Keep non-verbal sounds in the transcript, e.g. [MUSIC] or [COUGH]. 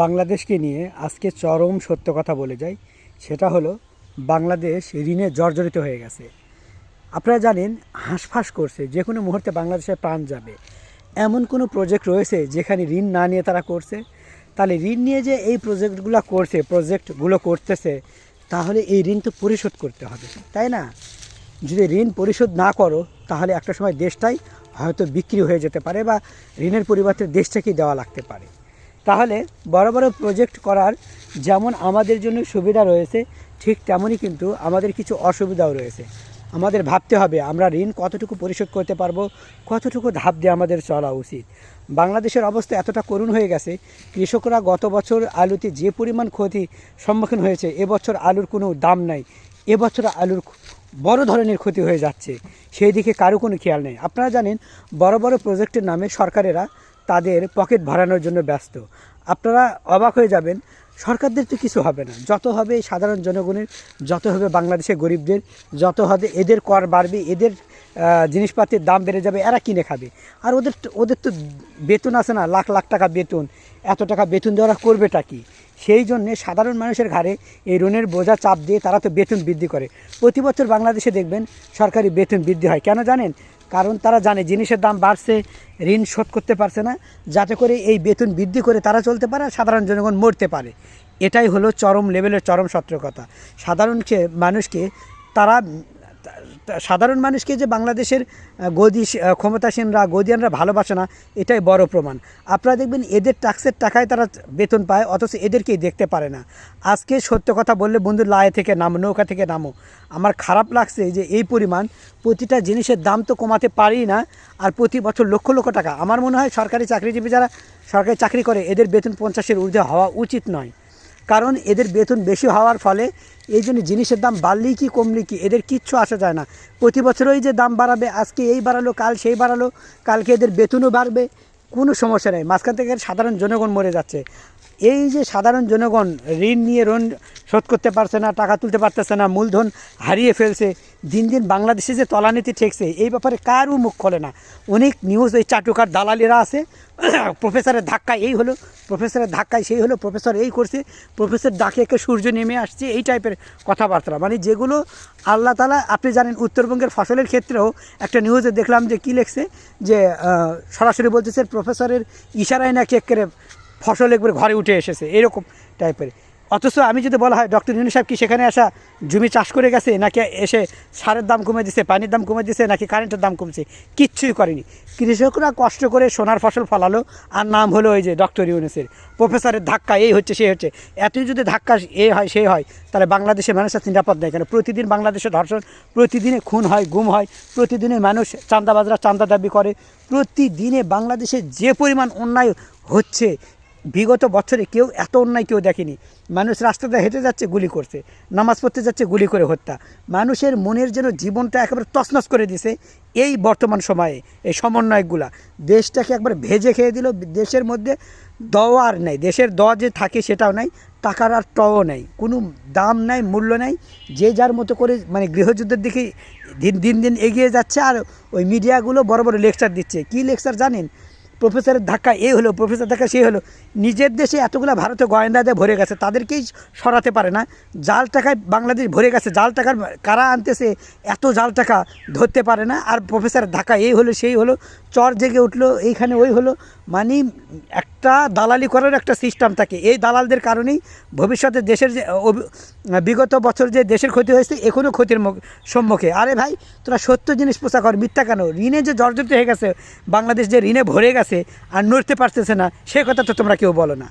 বাংলাদেশকে নিয়ে আজকে চরম সত্য কথা বলে যাই, সেটা হলো বাংলাদেশ ঋণে জর্জরিত হয়ে গেছে। আপনারা জানেন, হাঁসফাঁস করছে, যে কোনো মুহূর্তে বাংলাদেশের প্রাণ যাবে। এমন কোনো প্রজেক্ট রয়েছে যেখানে ঋণ না নিয়ে তারা করছে? তাহলে ঋণ নিয়ে যে এই প্রজেক্টগুলো করছে প্রজেক্টগুলো করতেছে, তাহলে এই ঋণ তো পরিশোধ করতে হবে, তাই না? যদি ঋণ পরিশোধ না করো, তাহলে একটা সময় দেশটাই হয়তো বিক্রি হয়ে যেতে পারে বা ঋণের পরিবর্তে দেশটাকেই দেওয়া লাগতে পারে। তাহলে বড় বড় প্রজেক্ট করার যেমন আমাদের জন্য সুবিধা রয়েছে, ঠিক তেমনই কিন্তু আমাদের কিছু অসুবিধাও রয়েছে। আমাদের ভাবতে হবে আমরা ঋণ কতটুকু পরিশোধ করতে পারব, কতটুকু ধাপ দিয়ে আমাদের চলা উচিত। বাংলাদেশের অবস্থা এতটা করুণ হয়ে গেছে, কৃষকরা গত বছর আলুতে যে পরিমাণ ক্ষতি সম্মুখীন হয়েছে, এবছর আলুর কোনো দাম নাই। এবছর আলুর বড় ধরনের ক্ষতি হয়ে যাচ্ছে। সেই দিকে কারও কোনো খেয়াল নেই। আপনারা জানেন, বড় বড় প্রজেক্টের নামে সরকারেরা তাদের পকেট ভরানোর জন্য ব্যস্ত। আপনারা অবাক হয়ে যাবেন, সরকারদের তো কিছু হবে না। যত হবে সাধারণ জনগণের, যত হবে বাংলাদেশের গরিবদের, যত হবে এদের কর বাড়বে, এদের জিনিসপাতির দাম বেড়ে যাবে, এরা কিনে খাবে। আর ওদের ওদের তো বেতন আছে না, লাখ লাখ টাকা বেতন। এত টাকা বেতন দেওয়া করবেটা কি? সেই জন্যে সাধারণ মানুষের ঘাড়ে এই ঋণের বোঝা চাপ দিয়ে তারা তো বেতন বৃদ্ধি করে। প্রতি বছর বাংলাদেশে দেখবেন সরকারি বেতন বৃদ্ধি হয়। কেন জানেন? কারণ তারা জানে জিনিসের দাম বাড়ছে, ঋণ শোধ করতে পারছে না। যাতে করে এই বেতন বৃদ্ধি করে তারা চলতে পারে সাধারণ জনগণ মরতে পারে। এটাই হলো চরম লেভেলের চরম সত্যকতা সাধারণকে মানুষকে তারা সাধারণ মানুষকে যে বাংলাদেশের গদি ক্ষমতাসীনরা, গদিয়ানরা ভালোবাসে না, এটাই বড় প্রমাণ। আপনারা দেখবেন এদের ট্যাক্সের টাকায় তারা বেতন পায়, অথচ এদেরকেই দেখতে পারে না। আজকে সত্য কথা বললে, বন্ধু, লায়ে থেকে নামো, নৌকা থেকে নামো। আমার খারাপ লাগছে যে এই পরিমাণ, প্রতিটা জিনিসের দাম তো কমাতে পারি না, আর প্রতি বছর লক্ষ লক্ষ টাকা। আমার মনে হয় সরকারি চাকরিজীবী যারা সরকারি চাকরি করে, এদের বেতন পঞ্চাশের ঊর্ধ্বে হওয়া উচিত নয়। কারণ এদের বেতন বেশি হওয়ার ফলে এই জন্য জিনিসের দাম বাড়লেই কি, কমলেই কি, এদের কিচ্ছু আসা যায় না। প্রতি বছরই যে দাম বাড়াবে, আজকে এই বাড়ালো, কাল সেই বাড়ালো, কালকে এদের বেতনও বাড়বে, কোনো সমস্যা নেই। মাঝখান থেকে সাধারণ জনগণ মরে যাচ্ছে। এই যে সাধারণ জনগণ ঋণ নিয়ে ঋণ শোধ করতে পারছে না, টাকা তুলতে পারতেছে না, মূলধন হারিয়ে ফেলছে, দিন দিন বাংলাদেশে যে তলানীতি ঠেকছে, এই ব্যাপারে কারও মুখ খোলে না। অনেক নিউজ ওই চাটুকার দালালিরা আছে [COUGHS] প্রফেসরের ধাক্কায় এই হলো প্রফেসরের ধাক্কায় সেই হলো প্রফেসর এই করছে প্রফেসর ডাকে একে সূর্য নেমে আসছে, এই টাইপের কথাবার্তা। মানে যেগুলো আল্লাহ তালা আপনি জানেন উত্তরবঙ্গের ফসলের ক্ষেত্রেও একটা নিউজে দেখলাম যে কী লেখছে, যে সরাসরি বলতেছে প্রফেসরের ইশারায় নাকি একেবারে ফসল একবার ঘরে উঠে এসেছে, এরকম টাইপের অথচ আমি যদি বলা হয় ডক্টর ইউনি সাহেব কি সেখানে আসা জমি চাষ করে গেছে, নাকি এসে সারের দাম কমে দিছে, পানির দাম কমে দিছে, নাকি কারেন্টের দাম কমছে? কিচ্ছুই করেনি। কৃষকরা কষ্ট করে সোনার ফসল ফলালো, আর নাম হলো ওই যে ডক্টর ইউনিসের। প্রফেসরের ধাক্কা, এই হচ্ছে সেই হচ্ছে। এতই যদি ধাক্কা এ হয়, সে হয়, তাহলে বাংলাদেশের মানুষের নিরাপদ নেই। কেন? প্রতিদিন বাংলাদেশে ধর্ষণ, প্রতিদিনে খুন হয়, গুম হয়, প্রতিদিনে মানুষ চাঁদাবাজরা চাঁদা দাবি করে, প্রতিদিনে বাংলাদেশে যে পরিমাণ অন্যায় হচ্ছে বিগত বছরে কেউ এত অন্যায় কেউ দেখেনি। মানুষ রাস্তাতে হেঁটে যাচ্ছে, গুলি করছে। নামাজ পড়তে যাচ্ছে, গুলি করে হত্যা। মানুষের মনের যেন জীবনটা একেবারে তছনছ করে দিছে এই বর্তমান সময়ে, এই সমন্বয়কগুলা। দেশটাকে একবার ভেজে খেয়ে দিল, দেশের মধ্যে দ আর নেই। দেশের দ যে থাকে সেটাও নাই, টাকার আর টও নেই। কোনো দাম নাই, মূল্য নাই। যে যার মতো করে মানে গৃহযুদ্ধের দিকে দিন দিন দিন এগিয়ে যাচ্ছে আর ওই মিডিয়াগুলো বড় বড় লেকচার দিচ্ছে। কী লেকচার জানেন? প্রফেসরের ধাক্কা এই হলো প্রফেসর ধাক্কা সেই হলো। নিজের দেশে এতগুলো ভারতীয় গোয়েন্দাদের ভরে গেছে, তাদেরকেই সরাতে পারে না। জাল টাকায় বাংলাদেশ ভরে গেছে, জাল টাকার কারা আনতেছে, এত জাল টাকা ধরতে পারে না। আর প্রফেসর ধাক্কা এই হলো, সেই হলো, চর জেগে উঠল, এইখানে ওই হলো। মানে একটা দালালি করার একটা সিস্টেম থাকে। এই দালালদের কারণেই ভবিষ্যতে দেশের যে বিগত বছর যে দেশের ক্ষতি হয়েছে এখনও ক্ষতির সম্মুখে। আরে ভাই, তোরা সত্য জিনিস পোষা কর, মিথ্যা কেন? ঋণে যে জর্জরিত হয়ে গেছে, বাংলাদেশ যে ঋণে ভরে গেছে, আর নড়তে পারতেছে না, সে কথা তো তোমরা কেউ বলো না।